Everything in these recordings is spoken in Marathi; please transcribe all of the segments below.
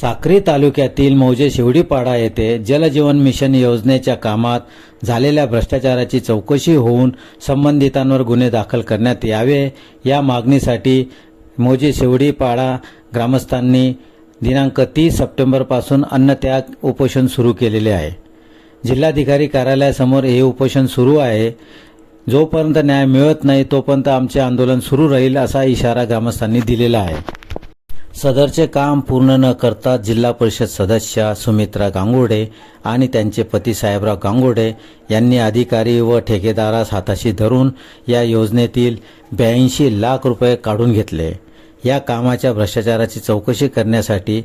साक्री तालुक्यातील मौजे शिवडीपाडा येथे जलजीवन मिशन योजनेच्या कामात झालेल्या भ्रष्टाचाराची चौकशी होऊन संबंधितांवर गुन्हे दाखल करण्यात यावे. या मागणीसाठी मौजे शिवडीपाडा ग्रामस्थांनी दिनांक तीस सप्टेंबरपासून अन्नत्याग उपोषण सुरू केलेले आहे. जिल्हाधिकारी कार्यालयासमोर हे उपोषण सुरू आहे. जोपर्यंत न्याय मिळत नाही तोपर्यंत आमचे आंदोलन सुरू राहील असा इशारा ग्रामस्थांनी दिलेला आहे. सदरचे काम पूर्ण न करता जिल्हा परिषद सदस्य सुमित्रा गांगुडे आणि त्यांचे पती साहेबराव गांगुडे यांनी अधिकारी व ठेकेदारास हाताशी धरून या योजनेतील ब्याऐंशी लाख रुपये काढून घेतले. या कामाच्या भ्रष्टाचाराची चौकशी करण्यासाठी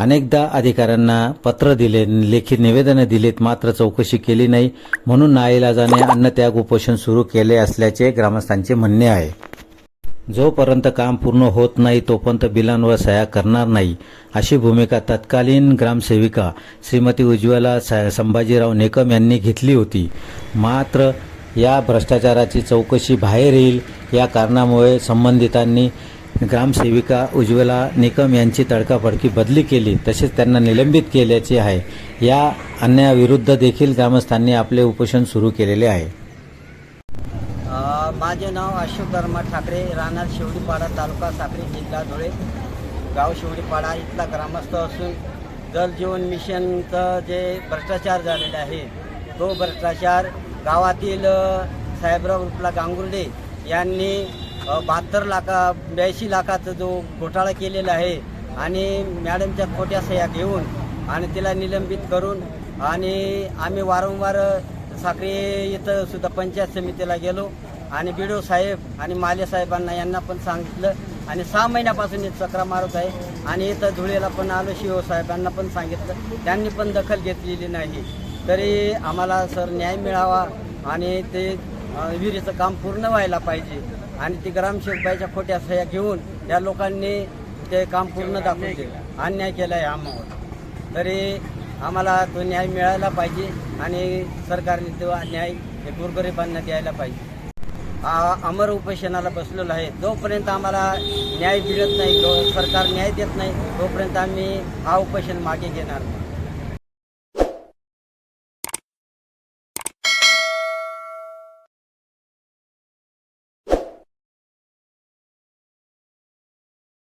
अनेकदा अधिकाऱ्यांना पत्र दिले लेखी निवेदनं दिलीत मात्र चौकशी केली नाही. म्हणून नाईलाजाने अन्नत्याग उपोषण सुरू केले असल्याचे ग्रामस्थांचे म्हणणे आहे. जोपर्यंत काम पूर्ण होत नाही तोपर्यंत बिलांवर सह्या करणार नाही अशी भूमिका तत्कालीन ग्रामसेविका श्रीमती उज्ज्वला संभाजीराव नेकम यांनी घेतली होती. मात्र या भ्रष्टाचाराची चौकशी बाहेर येईल या कारणामुळे संबंधितांनी ग्रामसेविका उज्ज्वला निकम यांची तडकाफडकी बदली केली तसेच त्यांना निलंबित केल्याचे आहे. या अन्यायाविरुद्ध देखील ग्रामस्थांनी आपले उपोषण सुरू केलेले आहे. माझे नाव अशोक धर्मा ठाकरे राहणार शिवडीपाडा तालुका साखरी जिल्हा धुळे गाव शिवडीपाडा इथला ग्रामस्थ असून जल जीवन मिशनचं जे भ्रष्टाचार झालेला आहे तो भ्रष्टाचार गावातील साहेबराव रुपला गांगुर्डे यांनी बहात्तर लाखा ब्याऐंशी लाखाचा जो घोटाळा केलेला आहे आणि मॅडमच्या खोट्या सह्या घेऊन आणि तिला निलंबित करून आणि आम्ही वारंवार साखरे इथं सुद्धा पंचायत समितीला गेलो आणि बिडो साहेब आणि माले साहेबांना यांना पण सांगितलं आणि सहा महिन्यापासून हे चक्रा मारत आहे आणि इथं धुळेला पण आलो शिव साहेबांना पण सांगितलं. त्यांनी पण दखल घेतलेली नाही. तरी आम्हाला सर न्याय मिळावा आणि ते विहिरीचं काम पूर्ण व्हायला पाहिजे. आणि ती ग्रामसेवकबाईच्या खोट्या सह्या घेऊन त्या लोकांनी ते काम पूर्ण दाखवून दिलं. अन्याय केला आहे आम्हावर. तरी आम्हाला तो न्याय मिळायला पाहिजे आणि सरकारने तो न्याय हे गोरगरिबांना द्यायला पाहिजे. अमर उपोषणाला बसलेलो आहे. जोपर्यंत आम्हाला न्याय मिळत नाही सरकार न्याय देत नाही तोपर्यंत आम्ही हा उपोषण मागे घेणार नाही.